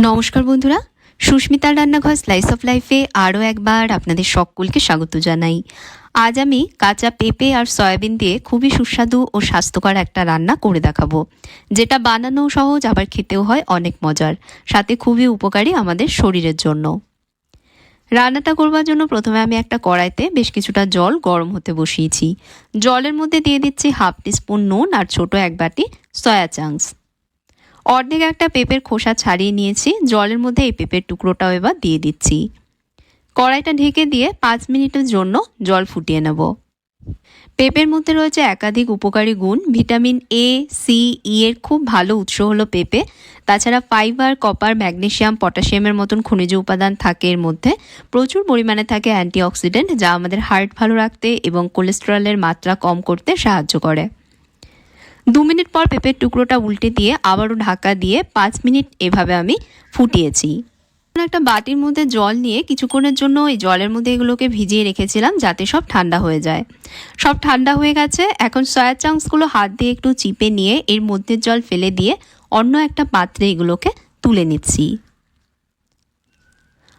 নমস্কার বন্ধুরা, সুস্মিতার রান্নাঘর স্লাইস অফ লাইফে আরও একবার আপনাদের সকলকে স্বাগত জানাই। আজ আমি কাঁচা পেঁপে আর সয়াবিন দিয়ে খুবই সুস্বাদু ও স্বাস্থ্যকর একটা রান্না করে দেখাবো। যেটা বানানো সহজ, আবার খেতেও হয় অনেক মজার। সাথে খুবই উপকারী আমাদের শরীরের জন্য। রান্নাটা করবার জন্য প্রথমে আমি একটা কড়াইতে বেশ কিছুটা জল গরম হতে বসিয়েছি। জলের মধ্যে দিয়ে দিচ্ছি হাফ টিস্পুন নুন আর ছোট এক বাটি সয়া চাংস। অর্ধেক একটা পেঁপের খোসা ছাড়িয়ে নিয়েছি। জলের মধ্যে এই পেঁপের টুকরোটাও এবার দিয়ে দিচ্ছি। কড়াইটা ঢেকে দিয়ে পাঁচ মিনিটের জন্য জল ফুটিয়ে নেব। পেঁপের মধ্যে রয়েছে একাধিক উপকারী গুণ। ভিটামিন এ সি ই এর খুব ভালো উৎস হলো পেঁপে। তাছাড়া ফাইবার, কপার, ম্যাগনেশিয়াম, পটাশিয়ামের মতন খনিজ উপাদান থাকে এর মধ্যে। প্রচুর পরিমাণে থাকে অ্যান্টিঅক্সিডেন্ট যা আমাদের হার্ট ভালো রাখতে এবং কোলেস্টেরলের মাত্রা কম করতে সাহায্য করে। দু মিনিট পর পেঁপের টুকরোটা উল্টে দিয়ে আবারও ঢাকা দিয়ে পাঁচ মিনিট এভাবে আমি ফুটিয়েছি। একটা বাটির মধ্যে জল নিয়ে কিছুক্ষণের জন্য ওই জলের মধ্যে এগুলোকে ভিজিয়ে রেখেছিলাম যাতে সব ঠান্ডা হয়ে যায়। সব ঠান্ডা হয়ে গেছে, এখন সয়া চাংসগুলো হাত দিয়ে একটু চিপে নিয়ে এর মধ্যে জল ফেলে দিয়ে অন্য একটা পাত্রে এগুলোকে তুলে নিচ্ছি।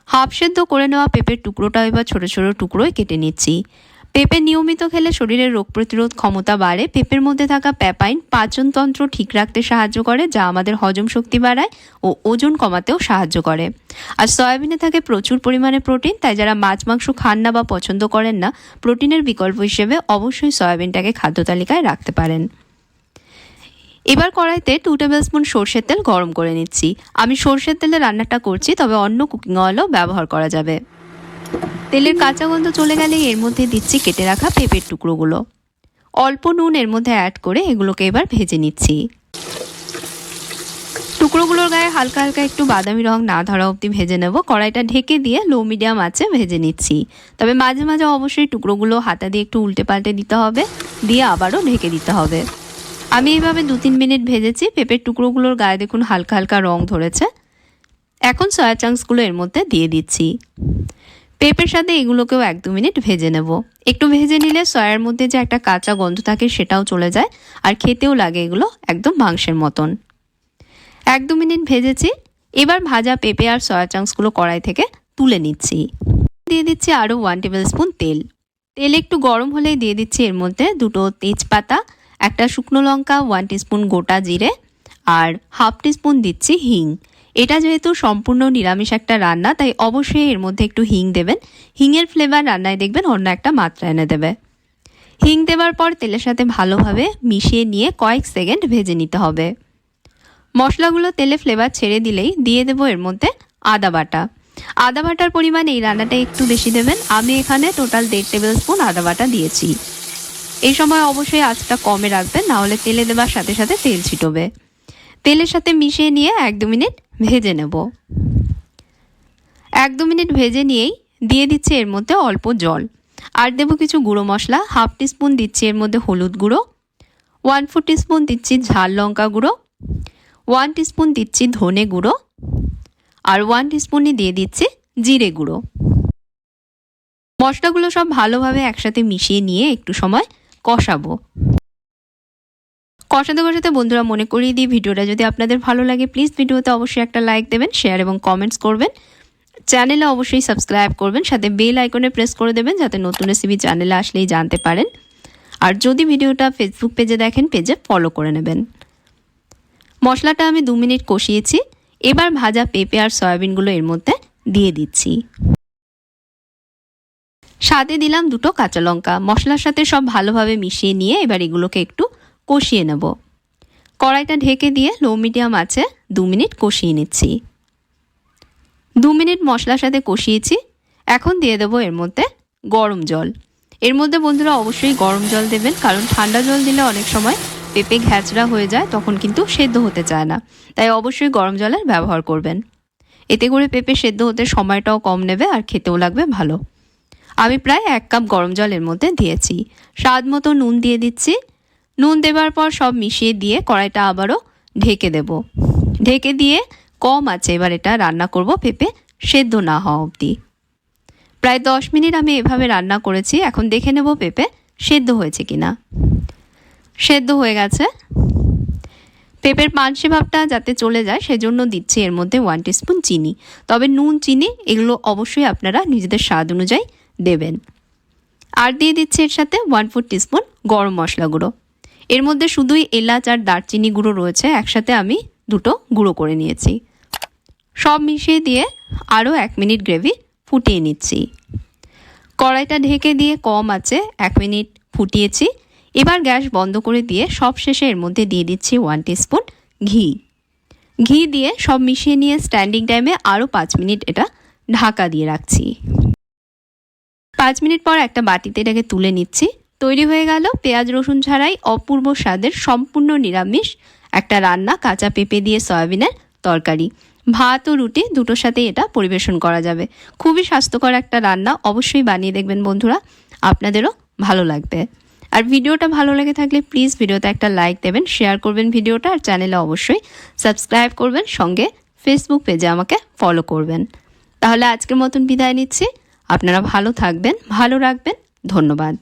হাফ সেদ্ধ করে নেওয়া পেঁপের টুকরোটা এবার ছোট ছোট টুকরোয় কেটে নিচ্ছি। পেঁপে নিয়মিত খেলে শরীরের রোগ প্রতিরোধ ক্ষমতা বাড়ে। পেঁপের মধ্যে থাকা প্যাপাইন পাচনতন্ত্র ঠিক রাখতে সাহায্য করে, যা আমাদের হজম শক্তি বাড়ায় ও ওজন কমাতেও সাহায্য করে। আর সয়াবিনে থাকে প্রচুর পরিমাণে প্রোটিন, তাই যারা মাছ, মাংস খান না বা পছন্দ করেন না, প্রোটিনের বিকল্প হিসেবে অবশ্যই সয়াবিনটাকে খাদ্য তালিকায় রাখতে পারেন। এবার কড়াইতে টু টেবিল স্পুন সর্ষের তেল গরম করে নিচ্ছি। আমি সর্ষের তেলে রান্নাটা করছি, তবে অন্য কুকিং অয়েলও ব্যবহার করা যাবে। তেলের কাঁচা গন্ধ চলে গেলে এর মধ্যে দিচ্ছি কেটে রাখা পেঁপের টুকরোগুলো। অল্প নুন এর মধ্যে অ্যাড করে এগুলোকে এবার ভেজে নিচ্ছি। টুকরোগুলোর গায়ে হালকা হালকা একটু বাদামি রং না ধরা অবধি ভেজে নেব। কড়াইটা ঢেকে দিয়ে লো মিডিয়াম আছে ভেজে নিচ্ছি। তবে মাঝে মাঝে অবশ্যই টুকরোগুলো হাতা দিয়ে একটু উল্টে পাল্টে দিতে হবে। দিয়ে আবারও ঢেকে দিতে হবে। আমি এইভাবে দু তিন মিনিট ভেজেছি। পেঁপের টুকরোগুলোর গায়ে দেখুন হালকা হালকা রং ধরেছে। এখন সয়া চাংসগুলো এর মধ্যে দিয়ে দিচ্ছি। পেঁপের সাথে এগুলোকেও এক দু মিনিট ভেজে নেব। একটু ভেজে নিলে সয়ার মধ্যে যে একটা কাঁচা গন্ধ থাকে সেটাও চলে যায়, আর খেতেও লাগে এগুলো একদম মাংসের মতন। এক দু মিনিট ভেজেছি, এবার ভাজা পেঁপে আর সয়া চাংসগুলো কড়াই থেকে তুলে নিচ্ছি। দিয়ে দিচ্ছি আরও ওয়ান টেবিল স্পুন তেল। তেল একটু গরম হলেই দিয়ে দিচ্ছি এর মধ্যে দুটো তেজপাতা, একটা শুকনো লঙ্কা ওয়ান টিস্পুন গোটা জিরে, আর হাফ টিস্পুন দিচ্ছি হিং। এটা যেহেতু সম্পূর্ণ নিরামিষ একটা রান্না, তাই অবশ্যই এর মধ্যে একটু হিং দেবেন। হিংয়ের ফ্লেভার রান্নায় দেখবেন অন্য একটা মাত্রা এনে দেবে। হিং দেওয়ার পর তেলের সাথে ভালোভাবে মিশিয়ে নিয়ে কয়েক সেকেন্ড ভেজে নিতে হবে। মশলাগুলো তেলে ফ্লেভার ছেড়ে দিলেই দিয়ে দেবো এর মধ্যে আদা বাটা। আদা বাটার পরিমাণ এই রান্নাটা একটু বেশি দেবেন। আমি এখানে টোটাল দেড় টেবিল স্পুন আদা বাটা দিয়েছি। এই সময় অবশ্যই আঁচটা কমে রাখবেন নাহলে তেলে দেওয়ার সাথে সাথে তেল ছিটবে। তেলের সাথে মিশিয়ে নিয়ে এক দু মিনিট ভেজে নেব। এক দু মিনিট ভেজে নিয়েই দিয়ে দিচ্ছি এর মধ্যে অল্প জল। আর দেবো কিছু গুঁড়ো মশলা, হাফ টিস্পুন দিচ্ছি এর মধ্যে হলুদ গুঁড়ো, ওয়ান ফোর টিস্পুন দিচ্ছি ঝাল লঙ্কা গুঁড়ো, ওয়ান টিস্পুন দিচ্ছি ধনে গুঁড়ো, আর ওয়ান টিস্পুনই দিয়ে দিচ্ছি জিরে গুঁড়ো। মশলাগুলো সব ভালোভাবে একসাথে মিশিয়ে নিয়ে একটু সময় কষাবো। কষাতে কষাতে বন্ধুরা মনে করিয়ে দিই ভিডিওটা। যদি আপনাদের ভালো লাগে প্লিজ ভিডিওতে অবশ্যই একটা লাইক দেবেন শেয়ার এবং কমেন্টস করবেন। চ্যানেলে অবশ্যই সাবস্ক্রাইব করবেন, সাথে বেল আইকনে প্রেস করে দেবেন, যাতে নতুন রেসিপি চ্যানেলে আসলেই জানতে পারেন। আর যদি ভিডিওটা ফেসবুক পেজে দেখেন পেজে ফলো করে নেবেন। মশলাটা আমি দু মিনিট কষিয়েছি। এবার ভাজা পেঁপে আর সয়াবিনগুলো এর মধ্যে দিয়ে দিচ্ছি। স্বাদে দিলাম দুটো কাঁচা লঙ্কা। মশলার সাথে সব ভালোভাবে মিশিয়ে নিয়ে এবার এগুলোকে একটু কষিয়ে নেব। কড়াইটা ঢেকে দিয়ে লো মিডিয়াম আছে দু মিনিট কষিয়ে নিচ্ছি। দু মিনিট মশলার সাথে কষিয়েছি। এখন দিয়ে দেবো এর মধ্যে গরম জল। এর মধ্যে বন্ধুরা অবশ্যই গরম জল দেবেন, কারণ ঠান্ডা জল দিলে অনেক সময় পেঁপে ঘ্যাচড়া হয়ে যায়, তখন কিন্তু সেদ্ধ হতে চায় না। তাই অবশ্যই গরম জলের ব্যবহার করবেন। এতে করে পেঁপে সেদ্ধ হতে সময়টাও কম নেবে আর খেতেও লাগবে ভালো। আমি প্রায় এক কাপ গরম জল এর মধ্যে দিয়েছি। স্বাদ মতো নুন দিয়ে দিচ্ছি। নুন দেবার পর সব মিশিয়ে দিয়ে কড়াইটা আবারও ঢেকে দেব। ঢেকে দিয়ে কম আছে, এবার এটা রান্না করব পেঁপে সেদ্ধ না হওয়া অবধি। প্রায় দশ মিনিট আমি এভাবে রান্না করেছি, এখন দেখে নেব পেঁপে সেদ্ধ হয়েছে কি না সেদ্ধ হয়ে গেছে। পেঁপের পানসে ভাবটা যাতে চলে যায়, সেজন্য দিচ্ছি এর মধ্যে ওয়ান টিস্পুন চিনি। তবে নুন, চিনি, এগুলো অবশ্যই আপনারা নিজেদের স্বাদ অনুযায়ী দেবেন। আর দিয়ে দিচ্ছি এর সাথে ওয়ান ফোর টিস্পুন গরম মশলা গুঁড়ো। এর মধ্যে শুধুই এলাচ আর দারচিনি গুঁড়ো রয়েছে। একসাথে আমি দুটো গুঁড়ো করে নিয়েছি। সব মিশিয়ে দিয়ে আরও এক মিনিট গ্রেভি ফুটিয়ে নিচ্ছি। কড়াইটা ঢেকে দিয়ে কম আছে, এক মিনিট ফুটিয়েছি। এবার গ্যাস বন্ধ করে দিয়ে সব শেষে এর মধ্যে দিয়ে দিচ্ছি ওয়ান স্পুন ঘি। ঘি দিয়ে সব মিশিয়ে নিয়ে স্ট্যান্ডিং টাইমে আরও পাঁচ মিনিট এটা ঢাকা দিয়ে রাখছি। পাঁচ মিনিট পর একটা বাটিতে এটাকে তুলে নিচ্ছি। তৈরি হয়ে গেল পেঁয়াজ, রসুন ছাড়াই অপূর্ব স্বাদের সম্পূর্ণ নিরামিষ একটা রান্না কাঁচা পেঁপে দিয়ে সয়াবিনের তরকারি। ভাত ও রুটি দুটোর সাথে এটা পরিবেশন করা যাবে। খুবই স্বাস্থ্যকর একটা রান্না, অবশ্যই বানিয়ে দেখবেন বন্ধুরা। আপনাদেরও ভালো লাগবে। আর ভিডিওটা ভালো লেগে থাকলে প্লিজ ভিডিওতে একটা লাইক দেবেন, শেয়ার করবেন ভিডিওটা, আর চ্যানেলে অবশ্যই সাবস্ক্রাইব করবেন, সঙ্গে ফেসবুক পেজে আমাকে ফলো করবেন। তাহলে আজকের মতন বিদায় নিচ্ছি। আপনারা ভালো থাকবেন, ভালো রাখবেন। ধন্যবাদ।